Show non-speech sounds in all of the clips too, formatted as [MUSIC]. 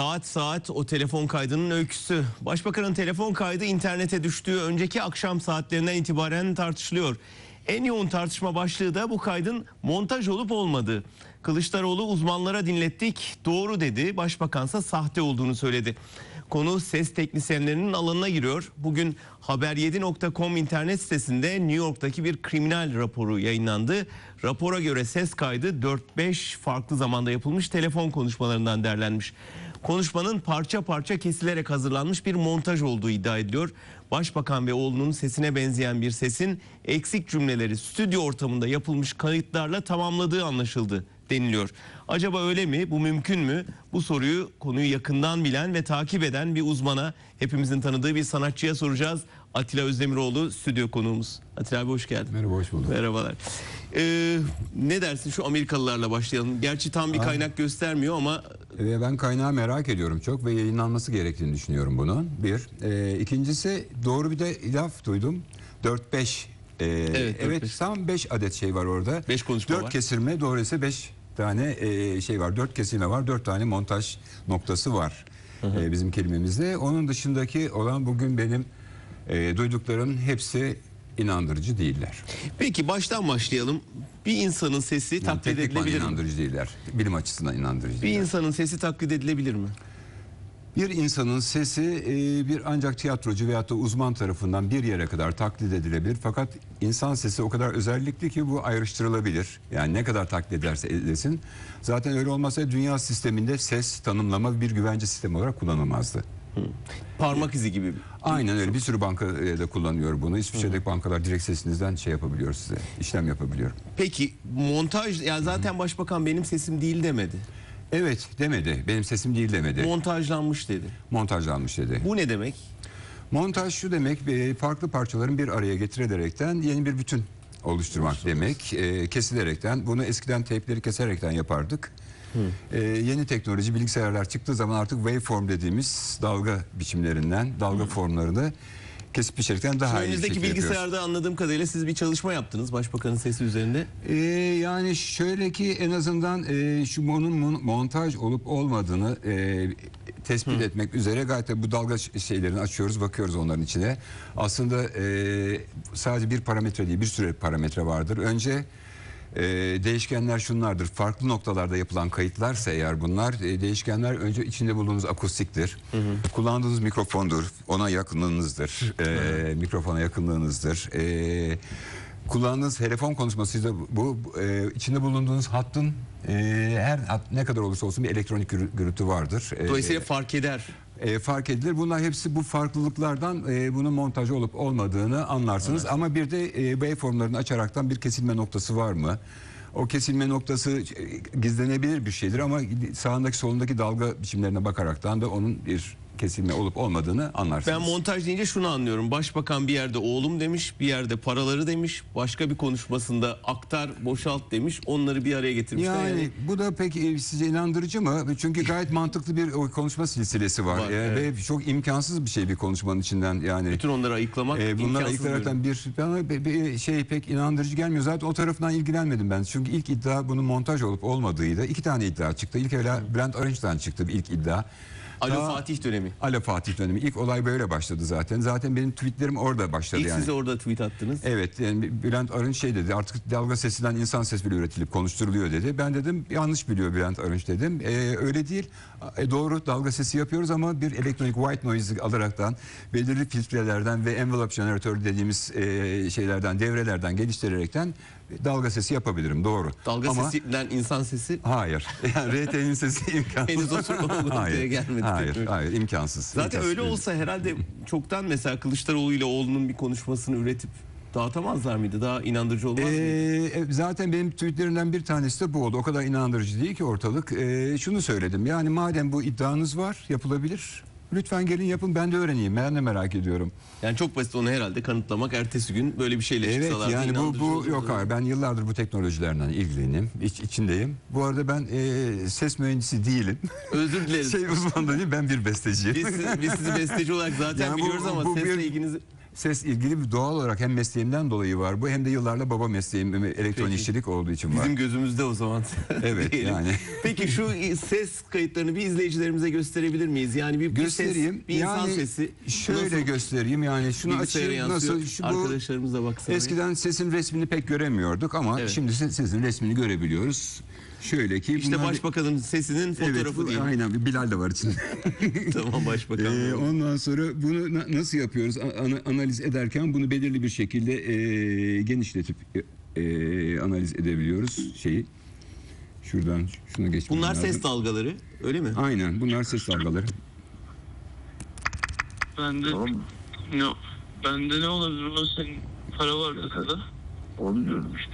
Saat saat o telefon kaydının öyküsü. Başbakanın telefon kaydı internete düştüğü önceki akşam saatlerinden itibaren tartışılıyor. En yoğun tartışma başlığı da bu kaydın montaj olup olmadığı. Kılıçdaroğlu uzmanlara dinlettik doğru dedi. Başbakansa sahte olduğunu söyledi. Konu ses teknisyenlerinin alanına giriyor. Bugün haber7.com internet sitesinde New York'taki bir kriminal raporu yayınlandı. Rapora göre ses kaydı 4-5 farklı zamanda yapılmış telefon konuşmalarından derlenmiş. Konuşmanın parça parça kesilerek hazırlanmış bir montaj olduğu iddia ediliyor. Başbakan ve oğlunun sesine benzeyen bir sesin eksik cümleleri stüdyo ortamında yapılmış kayıtlarla tamamladığı anlaşıldı deniliyor. Acaba öyle mi? Bu mümkün mü? Bu soruyu konuyu yakından bilen ve takip eden bir uzmana, hepimizin tanıdığı bir sanatçıya soracağız. Atilla Özdemiroğlu stüdyo konuğumuz. Atilla abi hoş geldin. Merhaba hoş bulduk. Merhabalar. Ee, ne dersin şu Amerikalılarla başlayalım. Gerçi tam bir kaynak göstermiyor ama Ve ben kaynağı merak ediyorum çok ve yayınlanması gerektiğini düşünüyorum bunun. Bir. Ee, ikincisi doğru bir de laf duydum. 4-5 ee, Evet, evet, 4-5. tam 5 adet şey var orada. Beş konuşma 4 var. kesilme doğruysa 5 tane ee, şey var. 4 kesilme var. 4 tane montaj noktası var. Ee, bizim kelimemizde. Onun dışındaki olan bugün benim ee, duyduklarım hepsi inandırıcı değiller. peki baştan başlayalım. Bir insanın sesi Yani taklit edilebilir mi? inandırıcı değiller. Bilim açısından inandırıcı Bir değiller. insanın sesi taklit edilebilir mi? Bir insanın sesi e, bir ancak tiyatrocu veyahut da uzman tarafından bir yere kadar taklit edilebilir. Fakat insan sesi o kadar özellikli ki bu ayrıştırılabilir. Yani ne kadar taklit ederse edesin. Zaten öyle olmasa dünya sisteminde ses tanımlama bir güvence sistemi olarak kullanılmazdı. Parmak izi gibi. Aynen öyle bir sürü banka da kullanıyor bunu. İsviçre'deki bankalar direkt sesinizden şey yapabiliyor size, işlem yapabiliyor. Peki montaj yani zaten başbakan benim sesim değil demedi. Evet demedi, benim sesim değil demedi. Montajlanmış dedi. Montajlanmış dedi. Bu ne demek? Montaj şu demek e, farklı parçaların bir araya getirilerekten yeni bir bütün oluşturmak demek. E, kesilerekten bunu eskiden teypleri keserekten yapardık. E, yeni teknoloji bilgisayarlar çıktığı zaman artık waveform dediğimiz dalga biçimlerinden dalga formlarını kesip biçerekten daha iyi bir Önünüzdeki şekilde yapıyoruz. bilgisayarda anladığım kadarıyla siz bir çalışma yaptınız başbakanın sesi üzerinde. Ee, yani şöyle ki en azından e, şu onun mon- montaj olup olmadığını e, tespit etmek üzere gayet de bu dalga ş- şeylerini açıyoruz bakıyoruz onların içine. Aslında e, sadece bir parametre değil bir sürü parametre vardır. Önce e, değişkenler şunlardır. Farklı noktalarda yapılan kayıtlarsa eğer bunlar e, değişkenler önce içinde bulunduğunuz akustiktir. Kullandığınız mikrofondur. Ona yakınlığınızdır. E, mikrofona yakınlığınızdır. E, kullandığınız telefon konuşmasıyla bu, bu, e, içinde bulunduğunuz hattın e, her hat ne kadar olursa olsun bir elektronik gürü- gürültü vardır. E, Dolayısıyla fark eder. E, fark edilir. Bunlar hepsi bu farklılıklardan e, bunun montaj olup olmadığını anlarsınız. Ama bir de e, waveformlarını açaraktan bir kesilme noktası var mı? O kesilme noktası e, gizlenebilir bir şeydir ama sağındaki solundaki dalga biçimlerine bakaraktan da onun bir kesilme olup olmadığını anlarsınız. Ben montaj deyince şunu anlıyorum. Başbakan bir yerde oğlum demiş, bir yerde paraları demiş, başka bir konuşmasında aktar, boşalt demiş. Onları bir araya getirmişler. Yani, Yani, bu da pek e, size inandırıcı mı? Çünkü gayet mantıklı bir o konuşma silsilesi var. Var, E, evet. Ve çok imkansız bir şey bir konuşmanın içinden yani. bütün onları ayıklamak E, bunlar imkansız ayıklaraktan bir bana bir, bir şey pek inandırıcı gelmiyor. Zaten o tarafından ilgilenmedim ben. Çünkü ilk iddia bunun montaj olup olmadığıydı. İki tane iddia çıktı. İlk evvela Bülent Arınç'tan çıktı bir ilk iddia. Alo Daha- Fatih dönemi. Alo Fatih dönemi. İlk olay böyle başladı zaten. Zaten benim tweetlerim orada başladı İlk yani. size orada tweet attınız. Evet yani Bülent Arınç şey dedi artık dalga sesinden insan ses bile üretilip konuşturuluyor dedi. Ben dedim yanlış biliyor Bülent Arınç dedim. Ee, öyle değil E, doğru dalga sesi yapıyoruz ama bir elektronik white noise alaraktan belirli filtrelerden ve envelope jeneratör dediğimiz e, şeylerden devrelerden geliştirerekten dalga sesi yapabilirim doğru. Dalga ama, sesinden insan sesi Hayır. Yani RT'nin sesi [LAUGHS] imkansız. Henüz oturmadı, o noktaya hayır, gelmedi. Hayır, hayır imkansız. Zaten İmkansız öyle olsa herhalde çoktan mesela Kılıçdaroğlu ile oğlunun bir konuşmasını üretip dağıtamazlar mıydı? Daha inandırıcı olmaz mıydı? Ee, e, zaten benim tweetlerimden bir tanesi de bu oldu. O kadar inandırıcı değil ki ortalık. Ee, şunu söyledim. Yani madem bu iddianız var, yapılabilir. Lütfen gelin yapın ben de öğreneyim. Ben de merak ediyorum. Yani çok basit onu herhalde kanıtlamak ertesi gün böyle bir şeyle Evet çıksalardı yani bu, bu yok hayır. Ben yıllardır bu teknolojilerden ilgilenim. iç, içindeyim. Bu arada ben e, ses mühendisi değilim. Özür dileriz. [LAUGHS] şey uzman da değil ben bir besteciyim. Biz, biz sizi besteci olarak zaten [LAUGHS] Yani bu- biliyoruz ama bu sesle bir- ilginizi... ses ilgili bir doğal olarak hem mesleğimden dolayı var bu hem de yıllarla baba mesleğim elektron Peki. işçilik olduğu için var. Bizim gözümüzde o zaman. [LAUGHS] Evet, diyelim. yani. Peki şu ses kayıtlarını bir izleyicilerimize gösterebilir miyiz? Yani bir, bir göstereyim. ses, bir insan yani sesi. şöyle nasıl göstereyim yani şunu açayım nasıl şu bu Arkadaşlarımız da baksın. eskiden sesin resmini pek göremiyorduk ama Evet. şimdi se- sesin resmini görebiliyoruz. Şöyle ki İşte bunlar- başbakanın sesinin fotoğrafı evet, bu- değil. Aynen Bilal de var içinde. [LAUGHS] tamam başbakan. Ee, ondan sonra bunu na- nasıl yapıyoruz? Ana- analiz ederken bunu belirli bir şekilde e, genişletip e, analiz edebiliyoruz şeyi. Şuradan şuna geçmem Bunlar lazım. ses dalgaları öyle mi? Aynen bunlar ses dalgaları. Bende ne bende ne olabilir o senin para var kasada. Onu diyorum işte.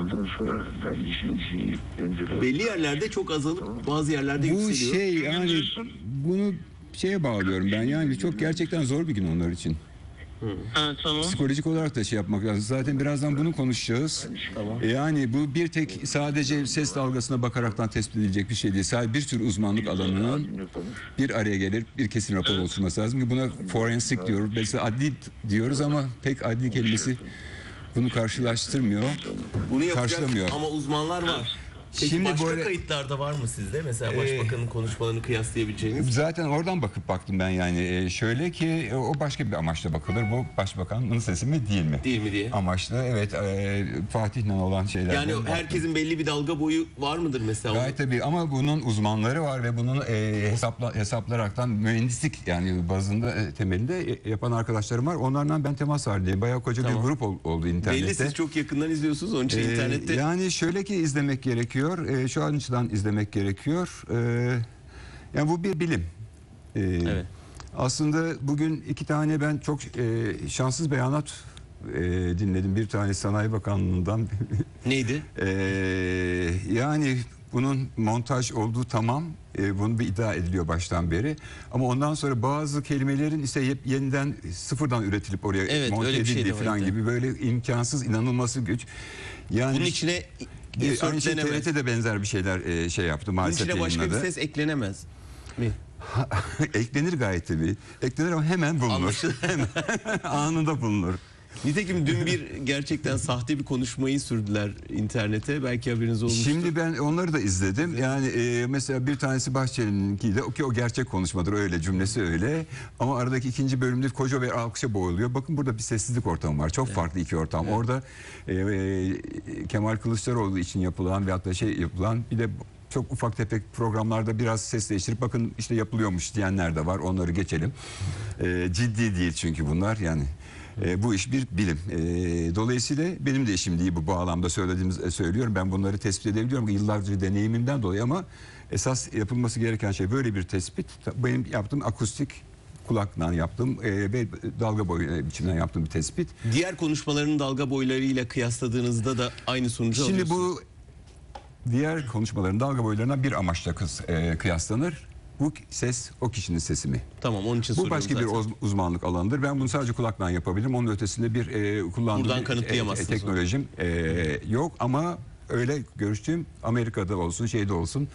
Ondan sonra ben işin şeyi inceledim. Belli yerlerde çok azalıp bazı yerlerde Bu yükseliyor. şey yani bunu şeye bağlıyorum ben yani çok gerçekten zor bir gün onlar için. Ha tamam. Psikolojik olarak da şey yapmak lazım. Zaten birazdan bunu konuşacağız. E, Yani bu bir tek sadece ses dalgasına bakaraktan tespit edilecek bir şey değil. Sadece bir tür uzmanlık alanının bir araya gelir, bir kesin rapor oluşturması lazım. Buna forensik diyoruz. Mesela adli diyoruz ama pek adli kelimesi bunu karşılaştırmıyor. Bunu yapacak karşılamıyor. ama uzmanlar var. Peki Şimdi başka böyle- Ee, kayıtlarda var mı sizde? Mesela başbakanın konuşmalarını kıyaslayabileceğiniz. Zaten oradan bakıp baktım ben yani. E, şöyle ki e, o başka bir amaçla bakılır. Bu başbakanın sesi mi değil mi? Değil mi diye. Amaçlı evet e, Fatih'le olan şeyler. Yani herkesin belli bir dalga boyu var mıdır mesela? Gayet tabii ama bunun uzmanları var ve bunun e, hesapla, hesaplaraktan mühendislik yani bazında e, temelinde e, yapan arkadaşlarım var. Onlardan ben temas halindeyim. Bayağı koca Tamam. bir grup ol- oldu internette. Belli siz çok yakından izliyorsunuz onun için Ee, internette. Yani şöyle ki izlemek gerekiyor. Ee, şu açıdan izlemek gerekiyor. Ee, yani bu bir bilim. Ee, Evet. Aslında bugün iki tane ben çok e, şanssız beyanat e, dinledim. Bir tanesi Sanayi Bakanlığı'ndan. [LAUGHS] Neydi? Ee, yani bunun montaj olduğu tamam. Ee, bunu bir iddia ediliyor baştan beri. Ama ondan sonra bazı kelimelerin ise yeniden sıfırdan üretilip oraya Evet, monte şey edildiği falan gibi böyle imkansız inanılması güç. Yani Bunun içine e, aynı şey. TRT de benzer bir şeyler e, şey yaptı Bunun maalesef içine başka bir ses eklenemez. Mi? [LAUGHS] Eklenir gayet tabii. Eklenir ama hemen bulunur. [LAUGHS] Hemen anında bulunur. Nitekim dün bir gerçekten sahte bir konuşmayı sürdüler internete. Belki haberiniz olmuştur. Şimdi ben onları da izledim. Yani e, mesela bir tanesi Bahçeli'ninki de o ki o gerçek konuşmadır öyle cümlesi öyle. Ama aradaki ikinci bölümde koca bir alkışa boğuluyor. Bakın burada bir sessizlik ortamı var. Çok farklı iki ortam. Orada e, e, Kemal Kılıçdaroğlu için yapılan veyahut da şey yapılan bir de çok ufak tefek programlarda biraz ses değiştirip bakın işte yapılıyormuş diyenler de var. Onları geçelim. E, ciddi değil çünkü bunlar yani. E, bu iş bir bilim. E, dolayısıyla benim de işim değil bu bağlamda söylediğimiz e, söylüyorum. Ben bunları tespit edebiliyorum yıllarca deneyimimden dolayı ama esas yapılması gereken şey böyle bir tespit. Benim yaptığım akustik kulakla yaptığım e, ve dalga boyu biçimden yaptığım bir tespit. Diğer konuşmaların dalga boylarıyla kıyasladığınızda da aynı sonucu Şimdi alıyorsunuz. bu diğer konuşmaların dalga boylarına bir amaçla kız, e, kıyaslanır. Bu ses o kişinin sesi mi? Tamam onun için Bu soruyorum başka bir zaten. uz- uzmanlık alanıdır. Ben bunu sadece kulakla yapabilirim. Onun ötesinde bir e, kullandığım Buradan bir, kanıtlayamazsınız e, teknolojim e, yok ama öyle görüştüğüm Amerika'da olsun şeyde olsun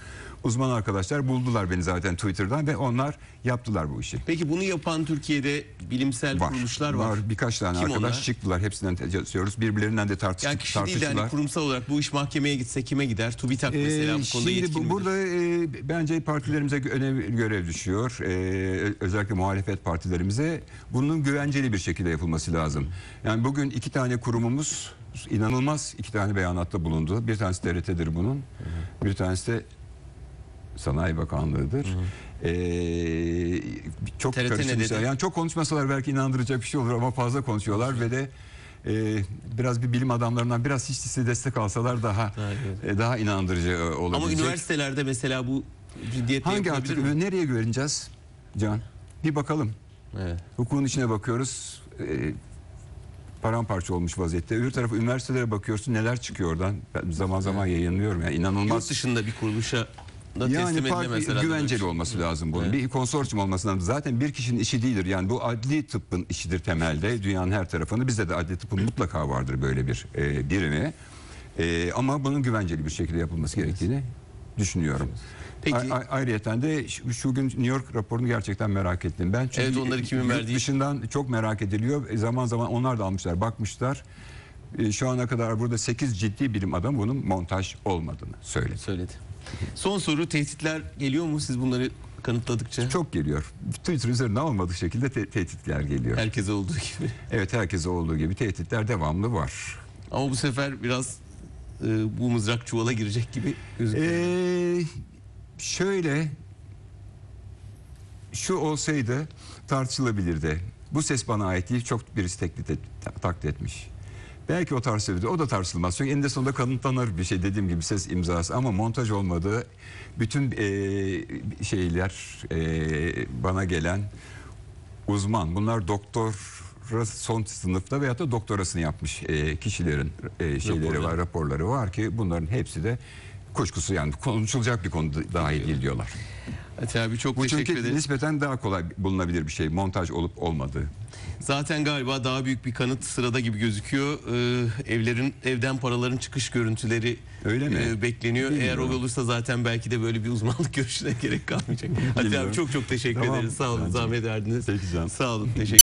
uzman arkadaşlar buldular beni zaten Twitter'dan ve onlar yaptılar bu işi. Peki bunu yapan Türkiye'de bilimsel Var. kuruluşlar var. Birkaç tane Kim arkadaş onlar? çıktılar. Hepsinden yazıyoruz. Birbirlerinden de tartış Yani kişi değil de tartıştılar. hani kurumsal olarak bu iş mahkemeye gitse kime gider? TÜBİTAK Ee, mesela bu konuda şimdi bu, burada e, bence partilerimize bir görev düşüyor. Ee, özellikle muhalefet partilerimize bunun güvenceli bir şekilde yapılması lazım. Yani bugün iki tane kurumumuz inanılmaz iki tane beyanatta bulundu. Bir tanesi TRT'dir bunun. Bir tanesi de Sanayi Bakanlığı'dır. Ee, çok TRT dedi? Yani çok konuşmasalar belki inandıracak bir şey olur ama fazla konuşuyorlar ve de e, biraz bir bilim adamlarından biraz hiç değilse destek alsalar daha evet. e, daha inandırıcı e, Ama olabilecek. üniversitelerde mesela bu ciddiyetle Hangi artık mi? nereye güveneceğiz Can? Bir bakalım. Evet. Hukukun içine bakıyoruz. E, paramparça olmuş vaziyette. Öbür tarafa üniversitelere bakıyorsun neler çıkıyor oradan. Ben zaman zaman yayınlıyorum ya Yurt inanılmaz. dışında bir kuruluşa da teslim Yani edilemez parti herhalde. güvenceli böyle olması lazım bunun. Evet. Bir konsorsiyum olması lazım. Zaten bir kişinin işi değildir. Yani bu adli tıbbın işidir temelde. Dünyanın her tarafında. Bizde de adli tıbbın mutlaka vardır böyle bir e, birimi. E, ama bunun güvenceli bir şekilde yapılması gerektiğini düşünüyorum. Peki. Ayrıyeten de şu, şu gün New York raporunu gerçekten merak ettim ben. Çünkü Evet, onları kimin verdiği- dışından çok merak ediliyor. E, Zaman zaman onlar da almışlar, bakmışlar. E, Şu ana kadar burada 8 ciddi bilim adam bunun montaj olmadığını söyledi. Söyledi. Son soru tehditler geliyor mu siz bunları kanıtladıkça? Çok geliyor. Twitter üzerinden olmadık şekilde te- tehditler geliyor. Herkese olduğu gibi. [LAUGHS] Evet herkese olduğu gibi tehditler devamlı var. Ama bu sefer biraz e, bu mızrak çuvala girecek gibi gözüküyor. Ee, şöyle şu olsaydı tartışılabilirdi. Bu ses bana ait değil çok birisi teklit et, ta- taklit etmiş. Belki o tartışılabilir. O da tartışılmaz. Çünkü eninde sonunda kanıtlanır bir şey dediğim gibi ses imzası ama montaj olmadığı bütün e, şeyler e, bana gelen uzman bunlar doktor son sınıfta veyahut da doktorasını yapmış e, kişilerin e, şeyleri Raporları. var, raporları var ki bunların hepsi de kuşkusu yani konuşulacak bir konu dahi değil diyorlar. Ati abi çok Bu teşekkür çünkü nispeten daha kolay bulunabilir bir şey montaj olup olmadığı. Zaten galiba daha büyük bir kanıt sırada gibi gözüküyor. Ee, evlerin evden paraların çıkış görüntüleri Öyle mi? e, bekleniyor. Eğer Bilmiyorum. o olursa zaten belki de böyle bir uzmanlık [LAUGHS] görüşüne gerek kalmayacak. Ati abi Bilmiyorum. çok çok teşekkür Tamam. ederiz. Sağ olun Bence. zahmet verdiniz. Peki canım. Sağ olun. Teşekkür